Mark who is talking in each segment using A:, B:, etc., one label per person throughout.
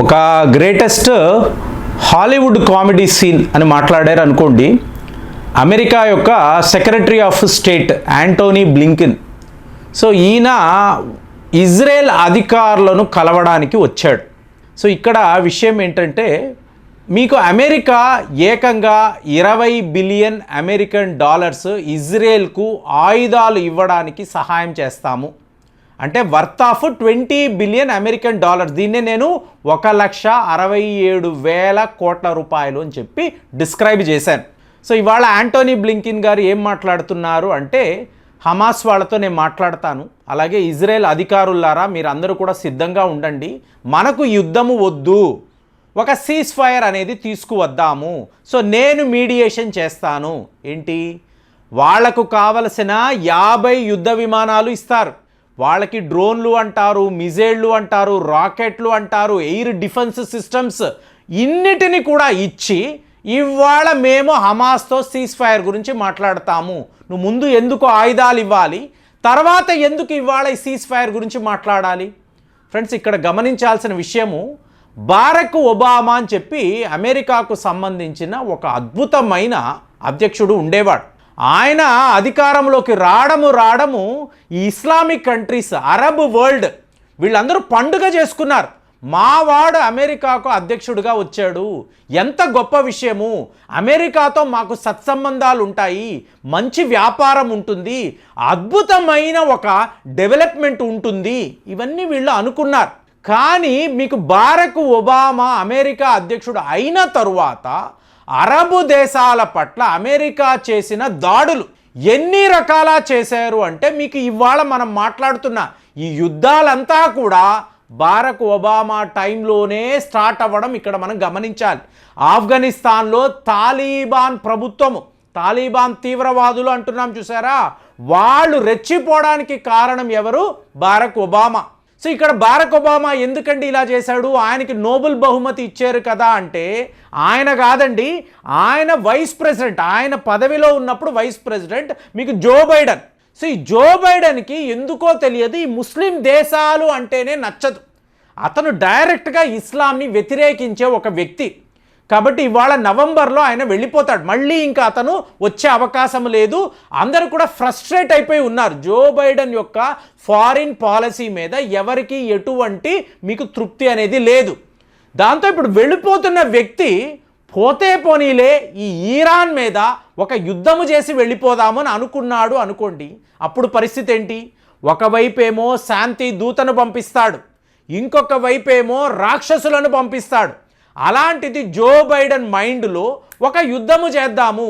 A: ఒక greatest Hollywood comedy scene అని మాట్లాడారు అనుకోండి అమెరికా యొక్క secretary of state Antony Blinken so ఈయన ఇజ్రాయెల్ అధికారులను కలవడానికి వచ్చాడు. సో ఇక్కడ విషయం ఏంటంటే మీకు అమెరికా ఏకంగా ఇరవై బిలియన్ అమెరికన్ డాలర్స్ ఇజ్రాయెల్కు ఆయుధాలు ఇవ్వడానికి సహాయం చేస్తాము. అంటే worth of twenty billion American dollars దీన్నే నేను ఒక లక్ష అరవై ఏడు వేల కోట్ల రూపాయలు అని చెప్పి డిస్క్రైబ్ చేశాను. సో ఇవాళ యాంటోనీ బ్లింకిన్ గారు ఏం మాట్లాడుతున్నారు అంటే హమాస్ వాళ్ళతో నేను మాట్లాడతాను. అలాగే ఇజ్రాయెల్ అధికారులారా మీరు అందరూ కూడా సిద్ధంగా ఉండండి. మనకు యుద్ధము వద్దు. ఒక సీజ్ ఫైర్ అనేది తీసుకువద్దాము. సో నేను మీడియేషన్ చేస్తాను. ఏంటి? వాళ్ళకు కావలసిన యాభై యుద్ధ విమానాలు ఇస్తారు. వాళ్ళకి డ్రోన్లు అంటారు మిజైళ్ళు అంటారు రాకెట్లు అంటారు ఎయిర్ డిఫెన్స్ సిస్టమ్స్ ఇన్నిటిని కూడా ఇచ్చి ఇవాళ మేము హమాస్తో సీజ్ ఫైర్ గురించి మాట్లాడతాము. నువ్వు ముందు ఎందుకు ఆయుధాలు ఇవ్వాలి? తర్వాత ఎందుకు ఇవాళ ఈ సీజ్ ఫైర్ గురించి మాట్లాడాలి? ఫ్రెండ్స్ ఇక్కడ గమనించాల్సిన విషయము బారక్ ఒబామా అని చెప్పి అమెరికాకు సంబంధించిన ఒక అద్భుతమైన అధ్యక్షుడు ఉండేవాడు. ఆయన అధికారంలోకి రావడము రావడము ఈ ఇస్లామిక్ కంట్రీస్ అరబ్ వరల్డ్ వీళ్ళందరూ పండుగ చేసుకున్నారు. మావాడు అమెరికాకు అధ్యక్షుడిగా వచ్చాడు. ఎంత గొప్ప విషయము. అమెరికాతో మాకు సత్సంబంధాలు ఉంటాయి. మంచి వ్యాపారం ఉంటుంది. అద్భుతమైన ఒక డెవలప్మెంట్ ఉంటుంది. ఇవన్నీ వీళ్ళు అనుకున్నారు. కానీ మీకు బారక్ ఒబామా అమెరికా అధ్యక్షుడు అయిన తరువాత అరబు దేశాల పట్ల అమెరికా చేసిన దాడులు ఎన్ని రకాల చేశారు అంటే మీకు ఇవాళ మనం మాట్లాడుతున్న ఈ యుద్ధాలంతా కూడా బారక్ ఒబామా టైంలోనే స్టార్ట్ అవ్వడం ఇక్కడ మనం గమనించాలి. ఆఫ్ఘనిస్తాన్లో తాలిబాన్ ప్రభుత్వము తాలిబాన్ తీవ్రవాదులు అంటున్నాం చూసారా? వాళ్ళు రెచ్చిపోవడానికి కారణం ఎవరు? Barack Obama. సో ఇక్కడ బారక్ ఒబామా ఎందుకండి ఇలా చేశాడు? ఆయనకి నోబెల్ బహుమతి ఇచ్చారు కదా అంటే ఆయన కాదండి ఆయన వైస్ ప్రెసిడెంట్ ఆయన పదవిలో ఉన్నప్పుడు వైస్ ప్రెసిడెంట్ మీకు జో బైడెన్. సో ఈ జో బైడెన్కి ఎందుకో తెలియదు ఈ ముస్లిం దేశాలు అంటేనే నచ్చదు. అతను డైరెక్ట్గా ఇస్లాంని వ్యతిరేకించే ఒక వ్యక్తి. కాబట్టి ఇవాళ నవంబర్లో ఆయన వెళ్ళిపోతాడు. మళ్ళీ ఇంకా అతను వచ్చే అవకాశం లేదు. అందరూ కూడా ఫ్రస్ట్రేట్ అయిపోయి ఉన్నారు. జో బైడెన్ యొక్క ఫారిన్ పాలసీ మీద ఎవరికి ఎటువంటి మీకు తృప్తి అనేది లేదు. దాంతో ఇప్పుడు వెళ్ళిపోతున్న వ్యక్తి పోతే పోనీలే ఈ ఈరాన్ మీద ఒక యుద్ధము చేసి వెళ్ళిపోదామని అనుకున్నాడు అనుకోండి. అప్పుడు పరిస్థితి ఏంటి? ఒకవైపేమో శాంతి దూతను పంపిస్తాడు. ఇంకొక వైపేమో రాక్షసులను పంపిస్తాడు. అలాంటిది జో బైడెన్ మైండ్లో ఒక యుద్ధము చేద్దాము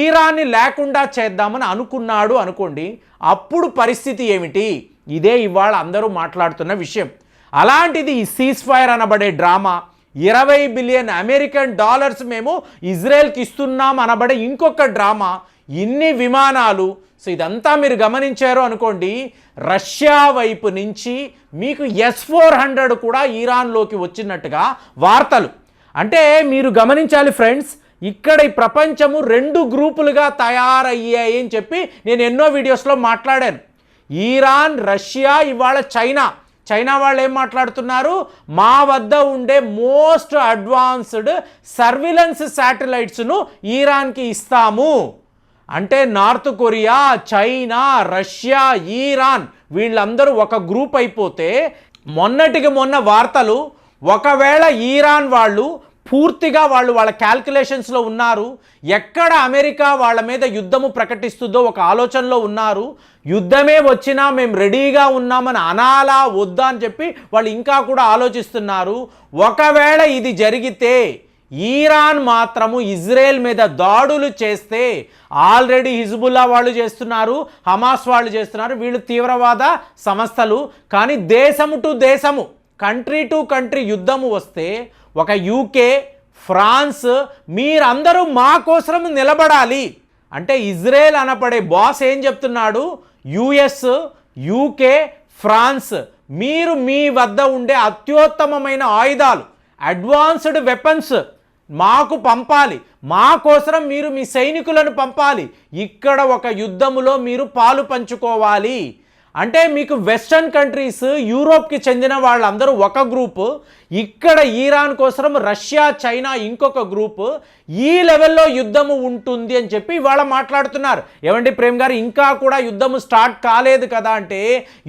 A: ఈరాన్ని లేకుండా చేద్దామని అనుకున్నాడు అనుకోండి అప్పుడు పరిస్థితి ఏమిటి? ఇదే ఇవాళ అందరూ మాట్లాడుతున్న విషయం. అలాంటిది ఈ సీజ్ ఫైర్ అనబడే డ్రామా ఇరవై బిలియన్ అమెరికన్ డాలర్స్ మేము ఇజ్రాయెల్కి ఇస్తున్నాం అనబడే ఇంకొక డ్రామా ఇన్ని విమానాలు. సో ఇదంతా మీరు గమనించారు అనుకోండి రష్యా వైపు నుంచి మీకు ఎస్ ఫోర్ హండ్రెడ్ కూడా ఈరాన్లోకి వచ్చినట్టుగా వార్తలు. అంటే మీరు గమనించాలి ఫ్రెండ్స్ ఇక్కడ ఈ ప్రపంచము రెండు గ్రూపులుగా తయారయ్యాయి అని చెప్పి నేను ఎన్నో వీడియోస్లో మాట్లాడాను. ఈరాన్ రష్యా ఇవాళ చైనా. చైనా వాళ్ళు ఏం మాట్లాడుతున్నారు? మా వద్ద ఉండే మోస్ట్ అడ్వాన్స్డ్ సర్విలెన్స్ శాటిలైట్స్ను ఈరాన్కి ఇస్తాము. అంటే North Korea China Russia Iran వీళ్ళందరూ ఒక గ్రూప్ అయిపోతే మొన్నటికి మొన్న వార్తలు ఒకవేళ ఈరాన్ వాళ్ళు పూర్తిగా వాళ్ళు వాళ్ళ క్యాల్కులేషన్స్లో ఉన్నారు ఎక్కడ అమెరికా వాళ్ళ మీద యుద్ధము ప్రకటిస్తుందో ఒక ఆలోచనలో ఉన్నారు యుద్ధమే వచ్చినా మేము రెడీగా ఉన్నామని అనాలా వద్దా అని చెప్పి వాళ్ళు ఇంకా కూడా ఆలోచిస్తున్నారు. ఒకవేళ ఇది జరిగితే ఈరాన్ మాత్రము ఇజ్రాయెల్ మీద దాడులు చేస్తే ఆల్రెడీ హిజ్బుల్లా వాళ్ళు చేస్తున్నారు హమాస్ వాళ్ళు చేస్తున్నారు వీళ్ళు తీవ్రవాద సంస్థలు కానీ దేశము టు దేశము కంట్రీ టు కంట్రీ యుద్ధము వస్తే ఒక యూకే ఫ్రాన్స్ మీరందరూ మా కోసం నిలబడాలి. అంటే ఇజ్రాయెల్ అనపడే బాస్ ఏం చెప్తున్నాడు? యుఎస్ యూకే ఫ్రాన్స్ మీరు మీ వద్ద ఉండే అత్యుత్తమమైన ఆయుధాలు అడ్వాన్స్డ్ వెపన్స్ మాకు పంపాలి. మా కోసం మీరు మీ సైనికులను పంపాలి. ఇక్కడ ఒక యుద్ధములో మీరు పాలు పంచుకోవాలి. అంటే మీకు వెస్టర్న్ కంట్రీస్ యూరోప్కి చెందిన వాళ్ళందరూ ఒక గ్రూపు ఇక్కడ ఈరాన్ కోసం రష్యా చైనా ఇంకొక గ్రూపు. ఈ లెవెల్లో యుద్ధము ఉంటుంది అని చెప్పి ఇవాళ మాట్లాడుతున్నారు. ఏమండి ప్రేమ్ గారు ఇంకా కూడా యుద్ధము స్టార్ట్ కాలేదు కదా అంటే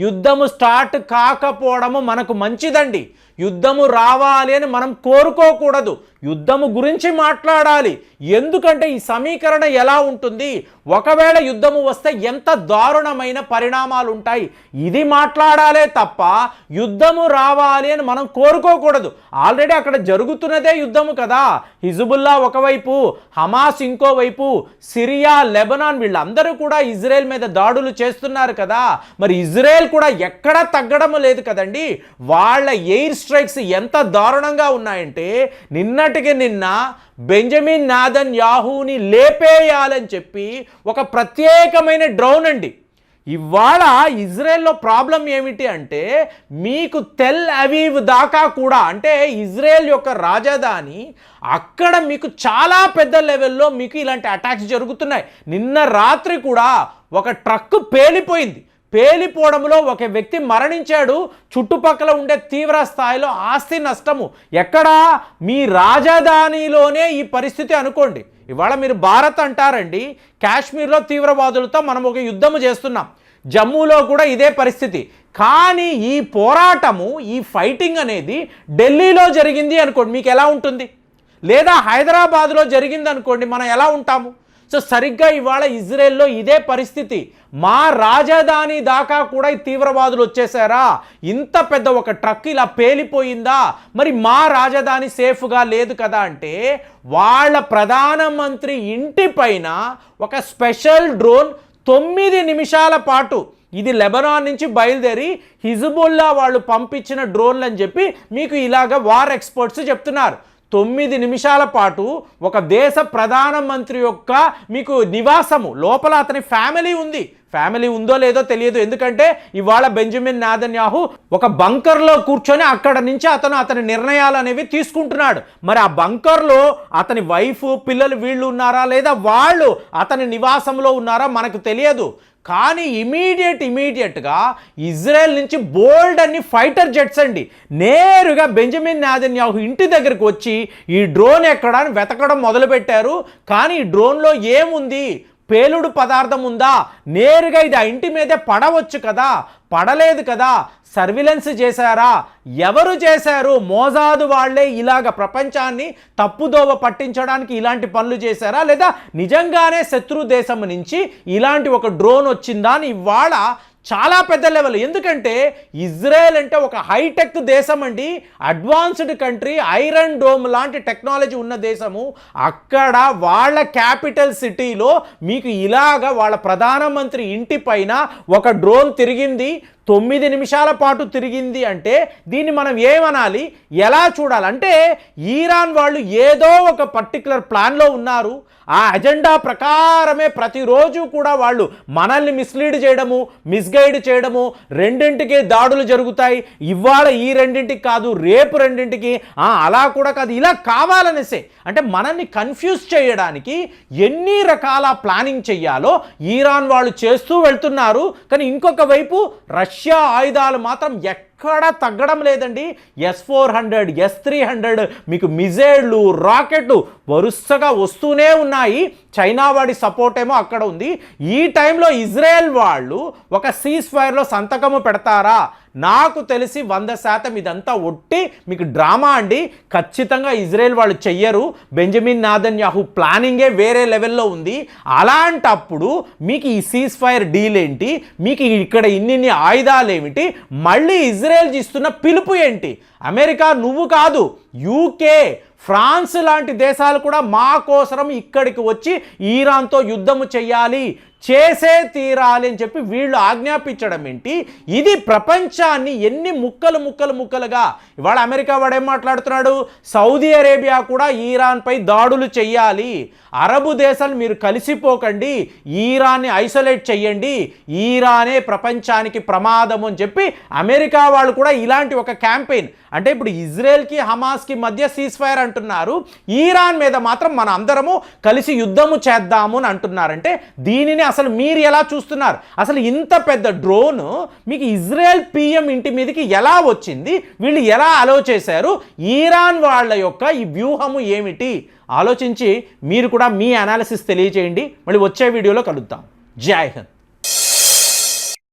A: యుద్ధము స్టార్ట్ కాకపోవడము మనకు మంచిదండి. యుద్ధము రావాలి అని మనం కోరుకోకూడదు. యుద్ధము గురించి మాట్లాడాలి. ఎందుకంటే ఈ సమీకరణ ఎలా ఉంటుంది? ఒకవేళ యుద్ధము వస్తే ఎంత దారుణమైన పరిణామాలు ఉంటాయి ఇది మాట్లాడాలే తప్ప యుద్ధము రావాలి అని మనం కోరుకోకూడదు. ఆల్రెడీ అక్కడ జరుగుతున్నదే యుద్ధము కదా. హిజుబుల్లా ఒకవైపు హమాస్ ఇంకోవైపు సిరియా లెబనాన్ వీళ్ళందరూ కూడా ఇజ్రాయెల్ మీద దాడులు చేస్తున్నారు కదా. మరి ఇజ్రాయెల్ కూడా ఎక్కడా తగ్గడం లేదు కదండి. వాళ్ళ ఎయిర్ స్ట్రైక్స్ ఎంత దారుణంగా ఉన్నాయంటే నిన్నటికి నిన్న బెంజమిన్ నాదన్ యాహూని లేపేయాలని చెప్పి ఒక ప్రత్యేకమైన డ్రోన్ అండి. ఇవాళ ఇజ్రాయెల్లో ప్రాబ్లం ఏమిటి అంటే మీకు తెల్ అవీవ్ దాకా కూడా అంటే ఇజ్రాయెల్ యొక్క రాజధాని అక్కడ మీకు చాలా పెద్ద లెవెల్లో మీకు ఇలాంటి అటాక్స్ జరుగుతున్నాయి. నిన్న రాత్రి కూడా ఒక ట్రక్ పేలిపోయింది. పేలిపోవడంలో ఒక వ్యక్తి మరణించాడు. చుట్టుపక్కల ఉండే తీవ్ర స్థాయిలో ఆస్తి నష్టము. ఎక్కడా? మీ రాజధానిలోనే ఈ పరిస్థితి అనుకోండి. ఇవాళ మీరు భారత్ అంటారండి. కాశ్మీర్లో తీవ్రవాదులతో మనం ఒక యుద్ధము చేస్తున్నాం. జమ్మూలో కూడా ఇదే పరిస్థితి. కానీ ఈ పోరాటము ఈ ఫైటింగ్ అనేది ఢిల్లీలో జరిగింది అనుకోండి. మీకు ఎలా ఉంటుంది? లేదా హైదరాబాద్లో జరిగింది అనుకోండి మనం ఎలా ఉంటాము? సో సరిగ్గా ఇవాళ ఇజ్రాయెల్లో ఇదే పరిస్థితి. మా రాజధాని దాకా కూడా తీవ్రవాదులు వచ్చేసారా? ఇంత పెద్ద ఒక ట్రక్ ఇలా పేలిపోయిందా? మరి మా రాజధాని సేఫ్గా లేదు కదా అంటే వాళ్ళ ప్రధానమంత్రి ఇంటి పైన ఒక స్పెషల్ డ్రోన్ తొమ్మిది నిమిషాల పాటు ఇది లెబనాన్ నుంచి బయలుదేరి హిజుబుల్లా వాళ్ళు పంపించిన డ్రోన్లు అని చెప్పి మీకు ఇలాగ వార్ ఎక్స్పర్ట్స్ చెప్తున్నారు. తొమ్మిది నిమిషాల పాటు ఒక దేశ ప్రధానమంత్రి యొక్క మీకు నివాసము. లోపల అతని ఫ్యామిలీ ఉంది. ఫ్యామిలీ ఉందో లేదో తెలియదు. ఎందుకంటే ఇవాళ బెంజమిన్ నాదన్యాహు ఒక బంకర్లో కూర్చొని అక్కడ నుంచి అతను అతని నిర్ణయాలు అనేవి తీసుకుంటున్నాడు. మరి ఆ బంకర్లో అతని వైఫ్ పిల్లలు వీళ్ళు ఉన్నారా లేదా వాళ్ళు అతని నివాసంలో ఉన్నారా మనకు తెలియదు. కానీ ఇమీడియట్ ఇమీడియట్గా ఇజ్రాయెల్ నుంచి బోల్డ్ అన్ని ఫైటర్ జెట్స్ అండి. నేరుగా బెంజమిన్ నాదన్యాహు ఇంటి దగ్గరికి వచ్చి ఈ డ్రోన్ ఎక్కడా వెతకడం మొదలుపెట్టారు. కానీ ఈ డ్రోన్లో ఏముంది? పేలుడు పదార్థం ఉందా? నేరుగా ఇది ఆ ఇంటి మీదే పడవచ్చు కదా? పడలేదు కదా? సర్విలెన్స్ చేశారా? ఎవరు చేశారు? మోజాదు వాళ్ళే ఇలాగ ప్రపంచాన్ని తప్పుదోవ పట్టించడానికి ఇలాంటి పనులు చేశారా? లేదా నిజంగానే శత్రు దేశం నుంచి ఇలాంటి ఒక డ్రోన్ వచ్చిందా అని ఇవాళ చాలా పెద్ద లెవెల్. ఎందుకంటే ఇజ్రాయెల్ అంటే ఒక హైటెక్ దేశం అండి. అడ్వాన్స్డ్ కంట్రీ ఐరన్ డోమ్ లాంటి టెక్నాలజీ ఉన్న దేశము. అక్కడ వాళ్ళ క్యాపిటల్ సిటీలో మీకు ఇలాగ వాళ్ళ ప్రధానమంత్రి ఇంటి పైన ఒక డ్రోన్ తిరిగింది. తొమ్మిది నిమిషాల పాటు తిరిగింది అంటే దీన్ని మనం ఏమనాలి? ఎలా చూడాలి? అంటే ఈరాన్ వాళ్ళు ఏదో ఒక పర్టికులర్ ప్లాన్లో ఉన్నారు. ఆ అజెండా ప్రకారమే ప్రతిరోజు కూడా వాళ్ళు మనల్ని మిస్లీడ్ చేయడము మిస్గైడ్ చేయడము రెండింటికి దాడులు జరుగుతాయి. ఇవాళ ఈ రెండింటికి కాదు రేపు రెండింటికి. అలా కూడా కాదు. ఇలా కావాలనేసే. అంటే మనల్ని కన్ఫ్యూజ్ చేయడానికి ఎన్ని రకాల ప్లానింగ్ చెయ్యాలో ఈరాన్ వాళ్ళు చేస్తూ వెళ్తున్నారు. కానీ ఇంకొక వైపు రష్యా ఆయుధాలు మాత్రం ఎక్కడా తగ్గడం లేదండి. S four hundred S three hundred మీకు మిజైళ్ళు రాకెట్లు వరుసగా వస్తూనే ఉన్నాయి. చైనా వాడి సపోర్ట్ ఏమో అక్కడ ఉంది. ఈ టైంలో ఇజ్రాయెల్ వాళ్ళు ఒక సీజ్ ఫైర్లో సంతకము పెడతారా? నాకు తెలిసి వంద శాతం ఇదంతా ఒట్టి మీకు డ్రామా అండి. ఖచ్చితంగా ఇజ్రాయెల్ వాళ్ళు చెయ్యరు. బెంజమిన్ నాదన్యాహు ప్లానింగే వేరే లెవెల్లో ఉంది. అలాంటప్పుడు మీకు ఈ సీజ్ ఫైర్ డీల్ ఏంటి? మీకు ఇక్కడ ఇన్నిన్ని ఆయుధాలు ఏమిటి మళ్ళీ ఇజ్రాయెల్ ఇస్తున్న పిలుపు ఏంటి? అమెరికా నువ్వు కాదు యూకే ఫ్రాన్స్ లాంటి దేశాలు కూడా మా కోసరం ఇక్కడికి వచ్చి ఈరాన్తో యుద్ధము చేయాలి చేసే తీరాలి అని చెప్పి వీళ్ళు ఆజ్ఞాపించడం ఏంటి? ఇది ప్రపంచాన్ని ఎన్ని ముక్కలు ముక్కలు ముక్కలుగా ఇవాళ అమెరికా వాడు ఏం మాట్లాడుతున్నాడు? సౌదీ అరేబియా కూడా ఈరాన్పై దాడులు చెయ్యాలి. అరబు దేశాలు మీరు కలిసిపోకండి. ఈరాన్ని ఐసోలేట్ చెయ్యండి. ఈరానే ప్రపంచానికి ప్రమాదం అని చెప్పి అమెరికా వాళ్ళు కూడా ఇలాంటి ఒక క్యాంపెయిన్ అంటే ఇప్పుడు ఇజ్రాయెల్కి హమాస్కి మధ్య సీజ్ ఫైర్ అంటున్నారు. ఈరాన్ మీద మాత్రం మన అందరము కలిసి యుద్ధము చేద్దాము అని అంటున్నారంటే దీనిని అసలు మీరు ఎలా చూస్తున్నారు? అసలు ఇంత పెద్ద డ్రోన్ మీకు ఇజ్రాయెల్ పిఎం ఇంటి మీదకి ఎలా వచ్చింది? వీళ్ళు ఎలా అలో చేశారు? ఈరాన్ వాళ్ళ యొక్క ఈ వ్యూహము ఏమిటి? ఆలోచించి మీరు కూడా మీ అనాలిసిస్ తెలియజేయండి మళ్ళీ వచ్చే వీడియోలో కలుద్దాం. జై హింద్.